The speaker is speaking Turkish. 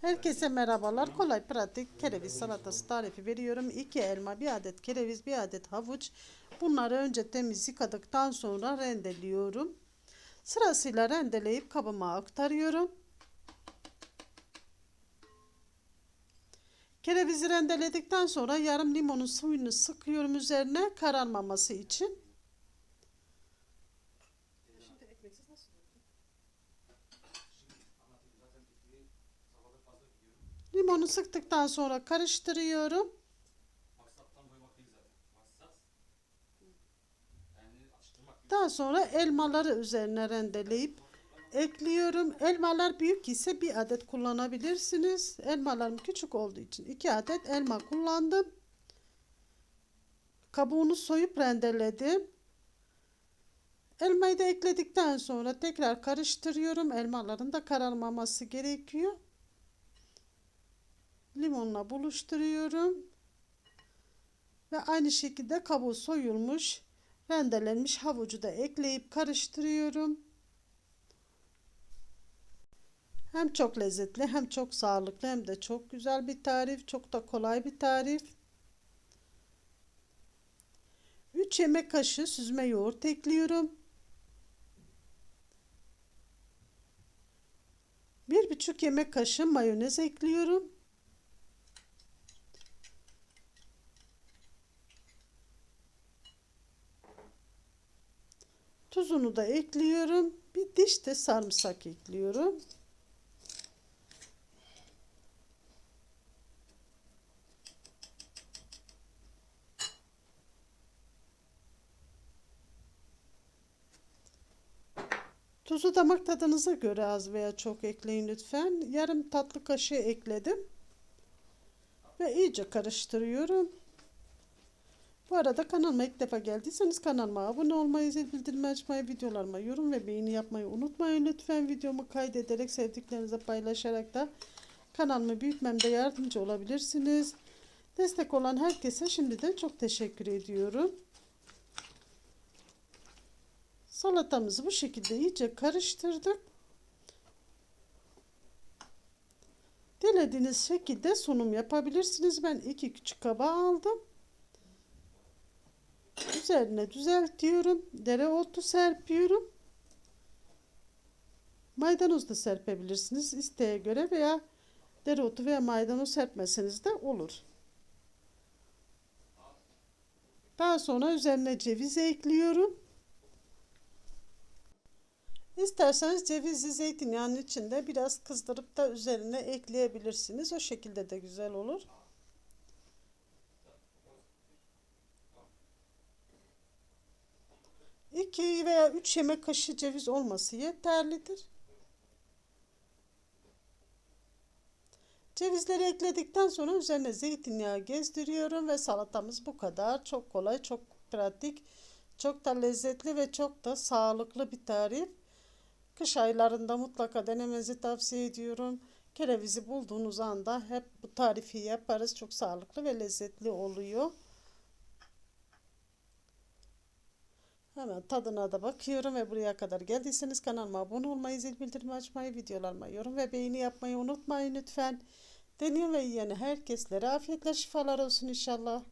Herkese merhabalar. Kolay pratik kereviz salatası tarifi veriyorum. 2 elma, 1 adet kereviz, 1 adet havuç. Bunları önce temiz yıkadıktan sonra rendeliyorum. Sırasıyla rendeleyip kabıma aktarıyorum. Kerevizi rendeledikten sonra yarım limonun suyunu sıkıyorum üzerine kararmaması için. Limonu sıktıktan sonra karıştırıyorum. Daha sonra elmaları üzerine rendeleyip ekliyorum. Elmalar büyük ise bir adet kullanabilirsiniz. Elmalarım küçük olduğu için iki adet elma kullandım. Kabuğunu soyup rendeledim. Elmayı da ekledikten sonra tekrar karıştırıyorum. Elmaların da kararmaması gerekiyor. Limonla buluşturuyorum. Ve aynı şekilde kabuğu soyulmuş, rendelenmiş havucu da ekleyip karıştırıyorum. Hem çok lezzetli hem çok sağlıklı hem de çok güzel bir tarif. Çok da kolay bir tarif. 3 yemek kaşığı süzme yoğurt ekliyorum. 1,5 yemek kaşığı mayonez ekliyorum. Tuzunu da ekliyorum. Bir diş de sarımsak ekliyorum. Tuzu damak tadınıza göre az veya çok ekleyin lütfen. Yarım tatlı kaşığı ekledim. Ve iyice karıştırıyorum. Bu arada kanalıma ilk defa geldiyseniz kanalıma abone olmayı, zil bildirimi açmayı, videolarıma yorum ve beğeni yapmayı unutmayın. Lütfen videomu kaydederek sevdiklerinize paylaşarak da kanalımı büyütmemde yardımcı olabilirsiniz. Destek olan herkese şimdiden çok teşekkür ediyorum. Salatamızı bu şekilde iyice karıştırdık. Dilediğiniz şekilde sunum yapabilirsiniz. Ben iki küçük kaba aldım. Üzerine düzeltiyorum. Dereotu serpiyorum. Maydanoz da serpebilirsiniz isteğe göre veya dereotu veya maydanoz serpmeseniz de olur. Daha sonra üzerine ceviz ekliyorum. İsterseniz cevizli zeytinyağının içinde biraz kızdırıp da üzerine ekleyebilirsiniz. O şekilde de güzel olur. 2 veya 3 yemek kaşığı ceviz olması yeterlidir. Cevizleri ekledikten sonra üzerine zeytinyağı gezdiriyorum ve salatamız bu kadar. Çok kolay, çok pratik, çok da lezzetli ve çok da sağlıklı bir tarif. Kış aylarında mutlaka denemenizi tavsiye ediyorum. Kerevizi bulduğunuz anda hep bu tarifi yaparız. Çok sağlıklı ve lezzetli oluyor. Hemen tadına da bakıyorum ve buraya kadar geldiyseniz kanalıma abone olmayı, zil bildirimi açmayı, videolarıma yorum ve beğeni yapmayı unutmayın lütfen. Deniyor ve yiyen herkeslere afiyetler şifalar olsun inşallah.